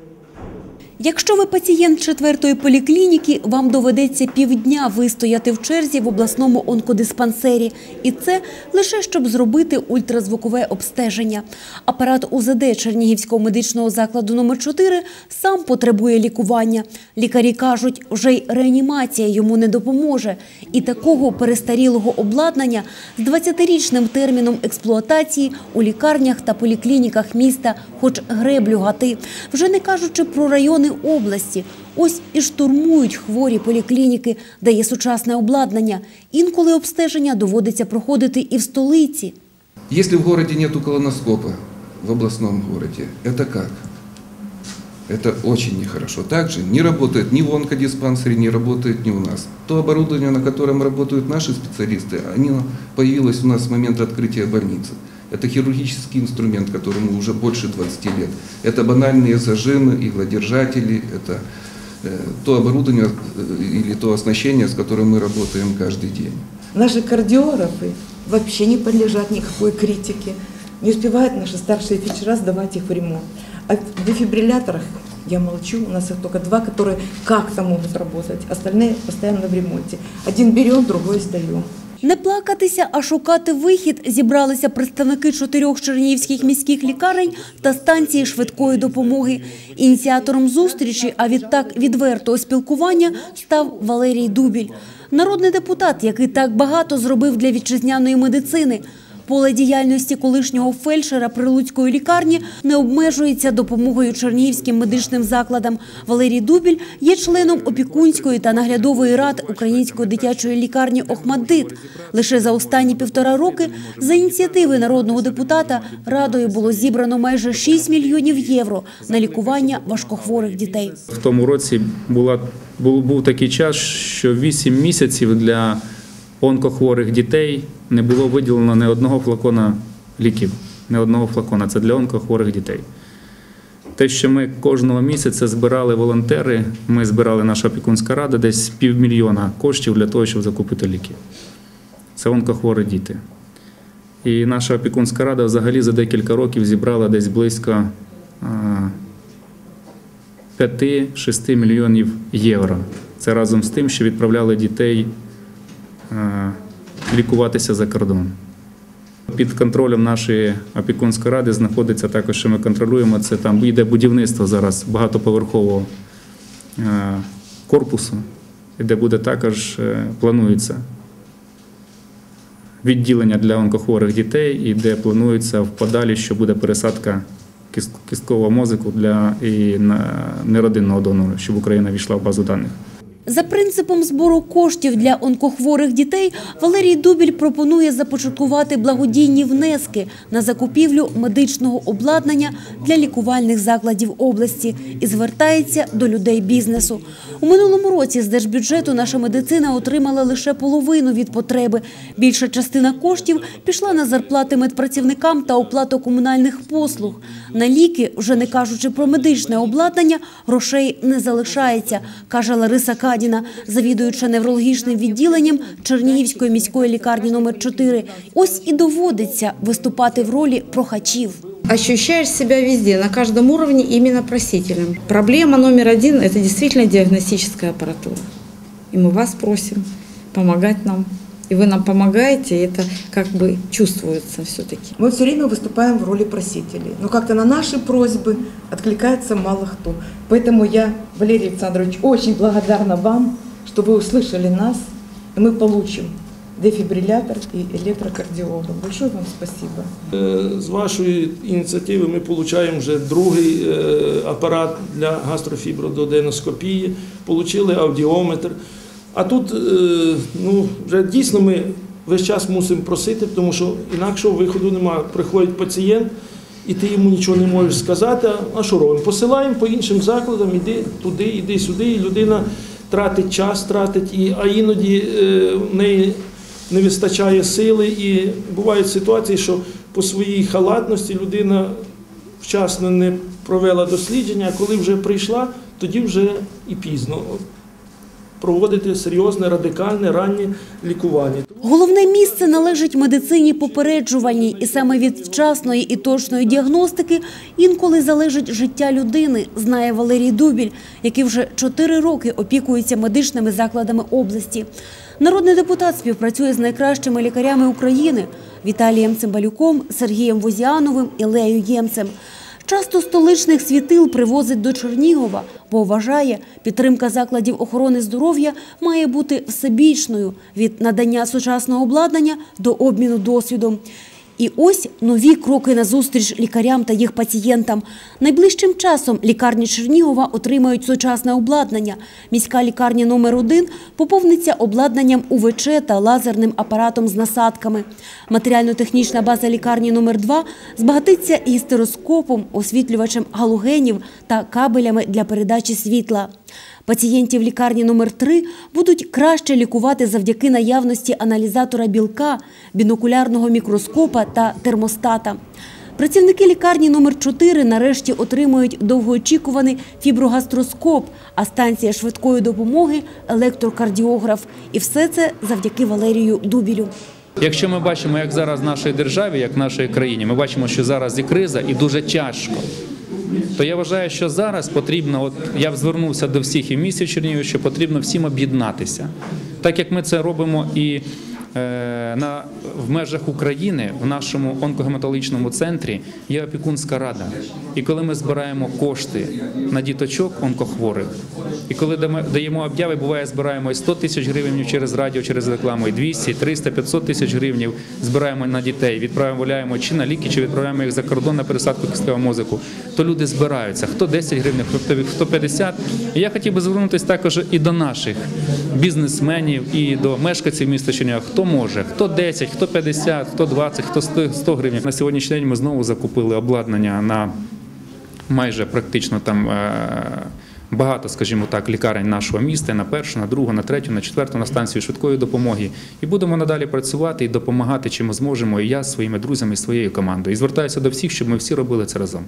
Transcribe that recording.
Thank you. Якщо ви пацієнт четвертої поліклініки, вам доведеться півдня вистояти в черзі в обласному онкодиспансері. І це лише щоб зробити ультразвукове обстеження. Апарат УЗД Чернігівського медичного закладу номер 4 сам потребує лікування. Лікарі кажуть, вже й реанімація йому не допоможе. І такого перестарілого обладнання з 20-річним терміном експлуатації у лікарнях та поліклініках міста хоч греблю гати. Вже не кажучи про райони області. Ось і штурмують хворі поліклініки, де є сучасне обладнання. Інколи обстеження доводиться проходити і в столиці. Если в городе нету колоноскопа, в областном городе, это как? Это очень нехорошо. Также не работает ни в онкодиспансере, не работает ни у нас. То оборудование, на котором работают наши специалисты, оно появилось у нас с момента открытия больницы. Это хирургический инструмент, которому уже больше 20 лет. Это банальные зажимы, иглодержатели, это э, то оборудование э, или то оснащение, с которым мы работаем каждый день. Наши кардиографы вообще не подлежат никакой критике. Не успевают наши старшие фельдшера сдавать их в ремонт. О дефибрилляторах я молчу, у нас их только два, которые как-то могут работать. Остальные постоянно в ремонте. Один берем, другой сдаем. Не плакатися, а шукати вихід зібралися представники чотирьох чернігівських міських лікарень та станції швидкої допомоги. Ініціатором зустрічі, а відтак відвертого спілкування, став Валерій Дубіль, народний депутат, який так багато зробив для вітчизняної медицини. Поле діяльності колишнього фельдшера Прилуцької лікарні не обмежується допомогою чернігівським медичним закладам. Валерій Дубіль є членом опікунської та наглядової рад Української дитячої лікарні «Охмаддит». Лише за останні півтора роки за ініціативи народного депутата радою було зібрано майже 6 мільйонів євро на лікування важкохворих дітей. В тому році була, був, був такий час, що 8 місяців для онкохворих дітей не було виділено ні одного флакона ліків, ні одного флакона. Це для онкохворих дітей. Те, що ми кожного місяця збирали волонтери, ми збирали наша опікунська рада десь півмільйона коштів для того, щоб закупити ліки. Це онкохворі діти. І наша опікунська рада взагалі за декілька років зібрала десь близько а, 5-6 мільйонів євро. Це разом з тим, що відправляли дітей лікуватися за кордон. Під контролем нашої опікунської ради знаходиться також, що ми контролюємо. Це там йде будівництво зараз багатоповерхового е, корпусу, де буде також е, планується відділення для онкохворих дітей, і де планується в подалі, що буде пересадка кісткового мозку для і неродинного донора, щоб Україна війшла в базу даних. За принципом збору коштів для онкохворих дітей Валерій Дубіль пропонує започаткувати благодійні внески на закупівлю медичного обладнання для лікувальних закладів області і звертається до людей бізнесу. У минулому році з держбюджету наша медицина отримала лише половину від потреби. Більша частина коштів пішла на зарплати медпрацівникам та оплату комунальних послуг. На ліки, вже не кажучи про медичне обладнання, грошей не залишається, каже Лариса Кадіна, завідуюча неврологічним відділенням Чернігівської міської лікарні номер 4 Ось і доводиться виступати в ролі прохачів. Ощущаешь себя везде, на каждом уровне именно просителем. Проблема номер один – это действительно диагностическая аппаратура. И мы вас просим помогать нам И вы нам помогаете, и это как бы чувствуется все-таки. Мы все время выступаем в роли просителей. Но как-то на наши просьбы откликается мало кто. Поэтому я, Валерий Александрович, очень благодарна вам, что вы услышали нас, и мы получим дефибриллятор и электрокардиолога. Большое вам спасибо. Е, З вашої ініціативи ми отримуємо вже другий е, апарат для гастрофібрододеноскопії, отримали аудіометр. А тут е, ну, вже дійсно ми весь час мусимо просити, тому що інакшого виходу немає. Приходить пацієнт, і ти йому нічого не можеш сказати. А що робимо? Посилаємо по іншим закладам, іди туди, іди сюди, і людина тратить час, тратить, і, а іноді е, в неї не вистачає сили, і бувають ситуації, що по своїй халатності людина вчасно не провела дослідження, а коли вже прийшла, тоді вже і пізно. Проводити серйозне, радикальне, раннє лікування. Головне місце належить медицині попереджувальній, і саме від вчасної і точної діагностики інколи залежить життя людини, знає Валерій Дубіль, який вже чотири роки опікується медичними закладами області. Народний депутат співпрацює з найкращими лікарями України Віталієм Цимбалюком, Сергієм Возіановим і Лею Ємцем. Часто столичних світил привозить до Чернігова, бо вважає, підтримка закладів охорони здоров'я має бути всебічною від надання сучасного обладнання до обміну досвідом. І ось нові кроки назустріч лікарям та їх пацієнтам. Найближчим часом лікарні Чернігова отримають сучасне обладнання. Міська лікарня номер 1 поповниться обладнанням УВЧ та лазерним апаратом з насадками. Матеріально-технічна база лікарні номер 2 збагатиться гістероскопом, освітлювачем галогенів та кабелями для передачі світла. Пацієнтів лікарні номер 3 будуть краще лікувати завдяки наявності аналізатора білка, бінокулярного мікроскопа та термостата. Працівники лікарні номер 4 нарешті отримують довгоочікуваний фіброгастроскоп, а станція швидкої допомоги – електрокардіограф. І все це завдяки Валерію Дубілю. Якщо ми бачимо, як зараз в нашій державі, як в нашій країні, ми бачимо, що зараз і криза, і дуже тяжко. То я вважаю, що зараз потрібно, от я звернувся до всіх і в місті Чернігів, що потрібно всім об'єднатися. Так як ми це робимо і на, в межах України, в нашому онкогематологічному центрі є опікунська рада. І коли ми збираємо кошти на діточок онкохворих, і коли даємо обяви, буває, збираємо і 100 тисяч гривень через радіо, через рекламу, і 200, 300, 500 тисяч гривень збираємо на дітей, відправляємо чи на ліки, чи відправляємо їх за кордон на пересадку кісткового мозку, то люди збираються. Хто 10 гривень, хто хто 50. І я хотів би звернутися також і до наших бізнесменів, і до мешканців міста Чернігова. Може, хто 10, хто 50, хто 20, хто 100, 100 гривень. На сьогоднішній день ми знову закупили обладнання на майже практично там е, багато, скажімо так, лікарень нашого міста на першу, на другу, на третю, на четверту, на станцію швидкої допомоги. І будемо надалі працювати і допомагати, чим ми зможемо. І я своїми друзями, і своєю командою. І звертаюся до всіх, щоб ми всі робили це разом.